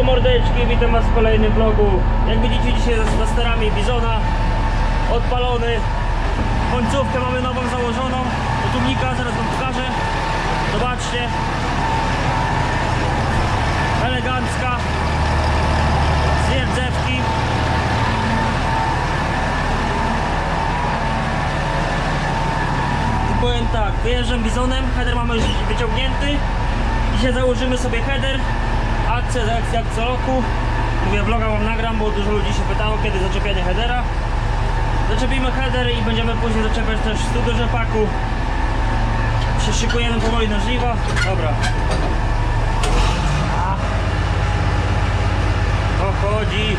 Siemanko mordeczki, witam was w kolejnym vlogu. Jak widzicie dzisiaj za, sterami Bizona odpalony. Końcówkę mamy nową założoną. Do tłumnika zaraz wam pokażę. Zobaczcie. Elegancka. Z rdzewki. I powiem tak, wyjeżdżam Bizonem, header mamy już wyciągnięty. Dzisiaj założymy sobie header. Akcja za akcja, jak co roku. Mówię, vloga wam nagram, bo dużo ludzi się pytało, kiedy zaczepianie headera. Zaczepimy header i będziemy później zaczepiać też studio rzepaku. Się szykujemy powoli na żniwa. Dobra. To chodzi.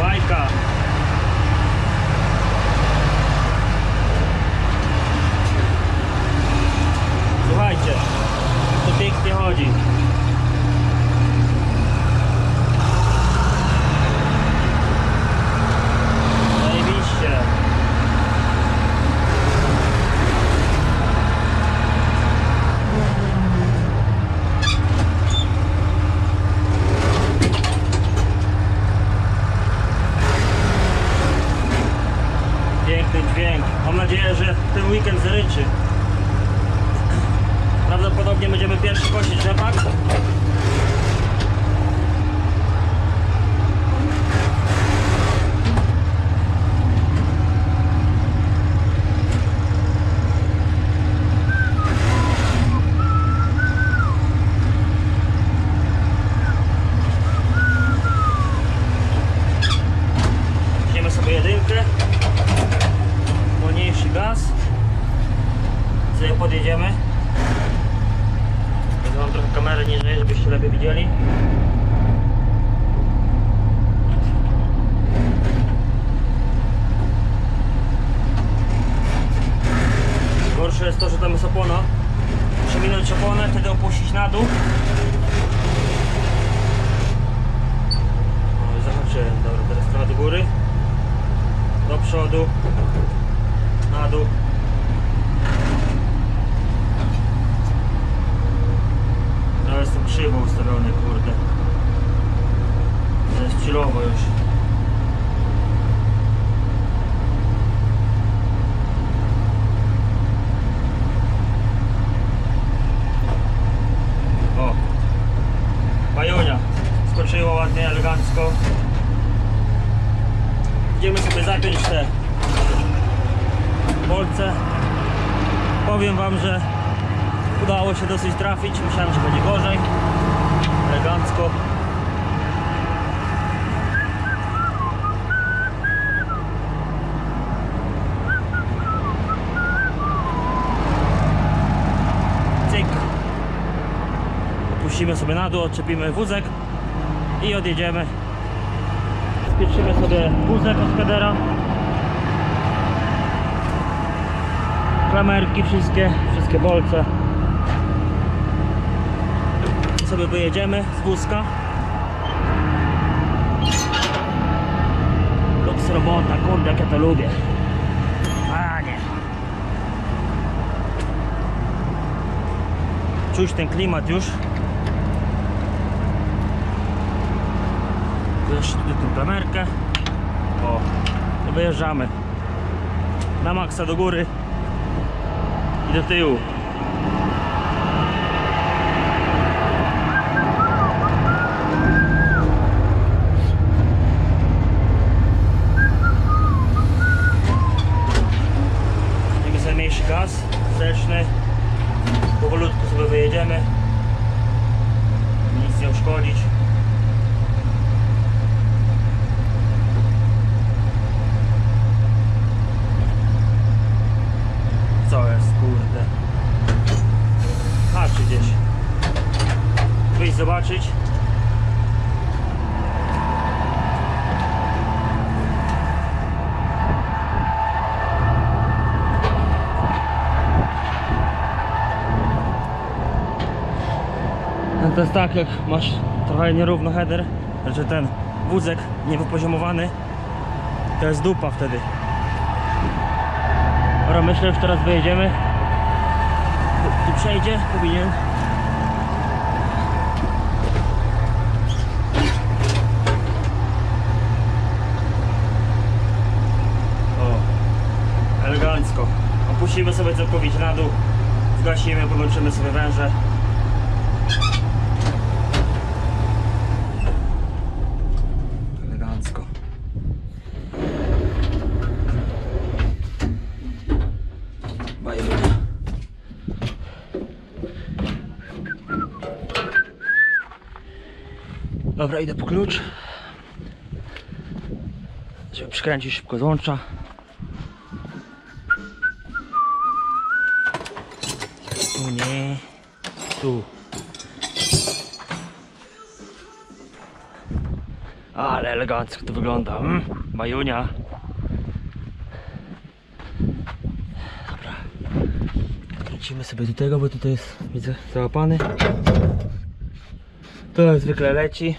Bajka. Widzieli. Gorsze jest to, że tam jest opona. Przeminąć oponę, wtedy opuścić na dół. O, zahaczyłem. Dobra, teraz trochę do góry. Do przodu. Na dół. Krzywo ustawiony, kurde. To jest chillowo już. O! Bajonia. Skoczyło ładnie, elegancko. Idziemy sobie zapiąć te bolce. Powiem wam, że udało się dosyć trafić. Myślałem, że będzie gorzej. Elegancko. Cyk. Puścimy sobie na dół, odczepimy wózek i odjedziemy. Spieprzymy sobie wózek od headera. Klamerki wszystkie, wszystkie bolce. Sobie wyjedziemy z wózka. Luks robota, kurde jak ja to lubię. A. Czuć ten klimat już. Jeszcze tutaj tą kamerkę. O, i wyjeżdżamy. Na maksa do góry i do tyłu. Taki sobie mniejszy gaz wsteczny. Powolutku sobie wyjedziemy. Nic nie uszkodzić. Co jest, kurde? Haczy gdzieś. Wyjść zobaczyć. No to jest tak, jak masz trochę nierówno header, znaczy ten wózek niewypoziomowany, to jest dupa wtedy. Dobra, myślę, że teraz wyjedziemy. Tu, przejdzie, powinien. Całkowicie na dół. Zgasimy, podłączymy sobie węże. Elegancko. Bajernia. Dobra, idę po klucz. Żeby przykręcić szybko złącza. Tu nie. Tu. Ale elegancko to wygląda. Mm, majunia. Dobra. Kręcimy sobie do tego, bo tutaj jest, widzę, załapany. To jak zwykle leci.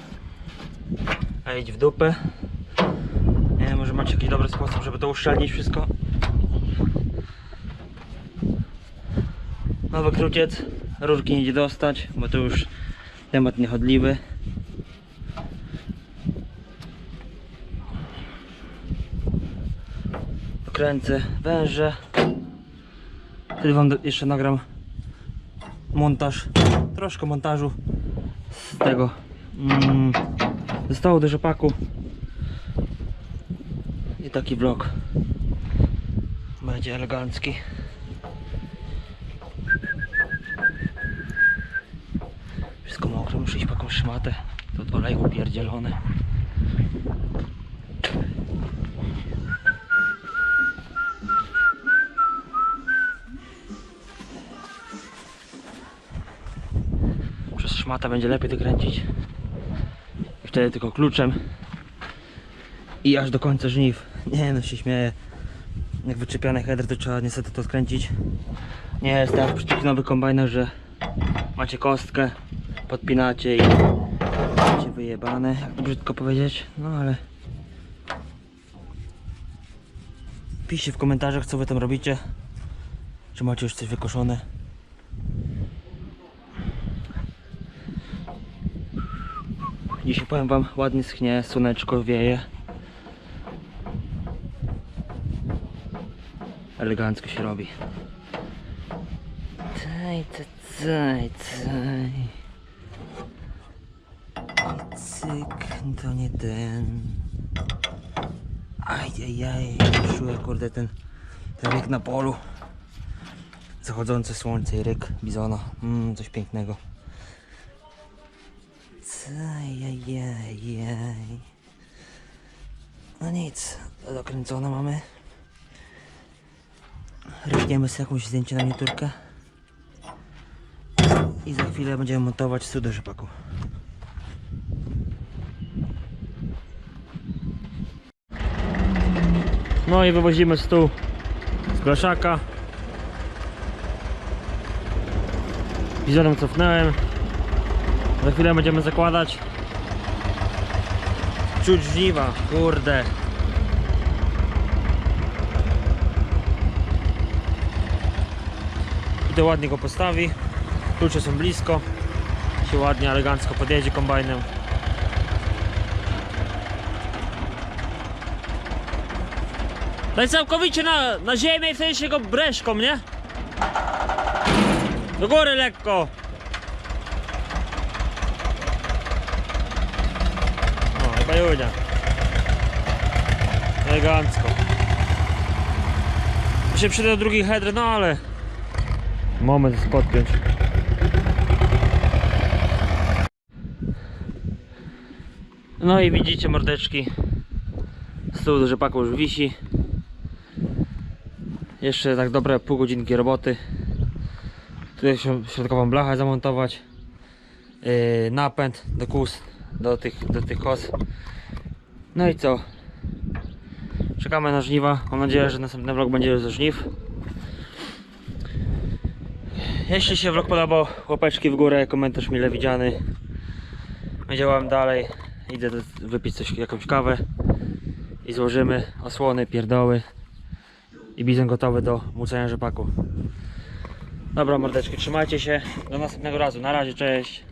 A idź w dupę. Nie wiem, może macie jakiś dobry sposób, żeby to uszczelnić wszystko. Nowy kruciec. Rurki nie idzie dostać, bo to już temat niechodliwy. Kręcę węże. Wtedy wam jeszcze nagram montaż, troszkę montażu z tego mm, zostało do rzepaku i taki vlog będzie elegancki wszystko mokre, muszę iść po jakąś szmatę. To od oleju upierdzielone. Przez szmatę będzie lepiej to kręcić. I wtedy tylko kluczem i aż do końca żniw. Nie no się śmieję. Jak wyczepiany header to trzeba niestety to skręcić. Nie jest tak przy tych nowych kombajnach, że macie kostkę podpinacie i macie wyjebane jak brzydko powiedzieć no ale piszcie w komentarzach co wy tam robicie czy macie już coś wykoszone Dzisiaj powiem wam ładnie schnie, słoneczko wieje. Elegancko się robi. Caj, caj, caj, cyk, to nie ten. Ajajaj, czuję kurde ten, ten ryk na polu. Zachodzące słońce i ryk bizona. Mm, coś pięknego. Ajajajaj. No nic, dokręcone mamy. Rykniemy sobie jakąś zdjęcie na miniaturkę. I za chwilę będziemy montować stół do rzepaku. No i wywozimy stół z blaszaka. Wizerunek cofnąłem. Za chwilę będziemy zakładać. Czuć żniwa, kurde. I to ładnie go postawi. Klucze są blisko. Się ładnie, elegancko podjedzie kombajnem. Daj całkowicie na, na ziemię i wtedy się go breszką, nie? Do góry lekko. No i bajunia. Elegancko. Mi się przyda drugi header, no ale... Moment podpiąć. No i widzicie mordeczki. Stół do rzepaku już wisi. Jeszcze tak dobre pół godzinki roboty. Tutaj środkową blachę zamontować. Yy, napęd do kus, do tych, do tych kos. No i co? Czekamy na żniwa. Mam nadzieję, że następny vlog będzie ze żniw. Jeśli się vlog podobał, łapeczki w górę, komentarz mile widziany. Działam dalej. Idę wypić coś, jakąś kawę i złożymy osłony, pierdoły i bizon gotowy do mucenia rzepaku. Dobra mordeczki, trzymajcie się. Do następnego razu. Na razie, cześć.